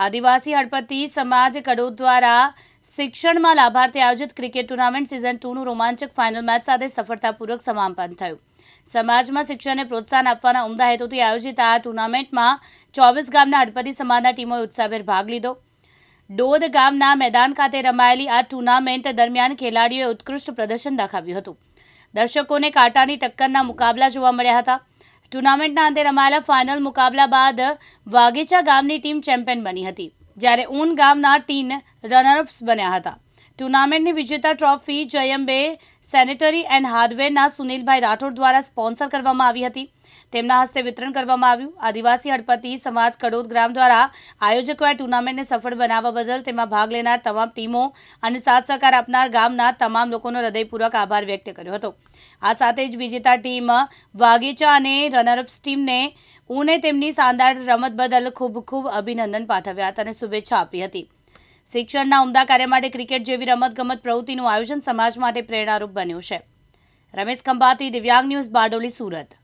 આદિવાસી હળપતિ સમાજ કડોદ દ્વારા શિક્ષણમાં લાભાર્થી આયોજિત ક્રિકેટ ટુર્નામેન્ટ સિઝન ટુનું રોમાંચક ફાઇનલ મેચ સાથે સફળતાપૂર્વક સમાપન થયું. સમાજમાં શિક્ષણને પ્રોત્સાહન આપવાના ઉમદા હેતુથી આયોજિત આ ટુર્નામેન્ટમાં ચોવીસ ગામના હળપતિ સમાજના ટીમોએ ઉત્સાહભેર ભાગ લીધો. ડોદ ગામના મેદાન ખાતે રમાયેલી આ ટુર્નામેન્ટ દરમિયાન ખેલાડીઓએ ઉત્કૃષ્ટ પ્રદર્શન દાખવ્યું હતું. દર્શકોને કાંટાની ટક્કરના મુકાબલા જોવા મળ્યા હતા. ટુર્નામેન્ટના અંતે રમાયેલા ફાઇનલ મુકાબલા બાદ વાગેચા ગામની ટીમ ચેમ્પિયન બની હતી, જ્યારે ઊન ગામના ટીમ રનરઅપ્સ બન્યા હતા. ટુર્નામેન્ટની વિજેતા ટ્રોફી જયંબે સેનેટરી એન્ડ હાર્ડવેરના સુનિલભાઈ રાઠોડ દ્વારા સ્પોન્સર કરવામાં આવી હતી. તેમના હસ્તે વિતરણ કરવામાં આવ્યું. આદિવાસી હળપતિ સમાજ કડોદ ગ્રામ દ્વારા આયોજકોએ ટુર્નામેન્ટને સફળ બનાવવા બદલ તેમાં ભાગ લેનાર તમામ ટીમો અને સાથ સહકાર આપનાર ગામના તમામ લોકોનો હૃદયપૂર્વક આભાર વ્યક્ત કર્યો હતો. આ સાથે જ વિજેતા ટીમ વાગીચા અને રનરઅપ્સ ટીમને ઉને તેમની શાનદાર રમત બદલ ખૂબ ખૂબ અભિનંદન પાઠવ્યા હતા અને શુભેચ્છા આપી હતી. શિક્ષણના ઉમદા કાર્ય માટે ક્રિકેટ જેવી રમતગમત પ્રવૃત્તિનું આયોજન સમાજ માટે પ્રેરણારૂપ બન્યું છે. રમેશ ખંભાતી, દિવ્યાંગ ન્યૂઝ બારડોલી, સુરત.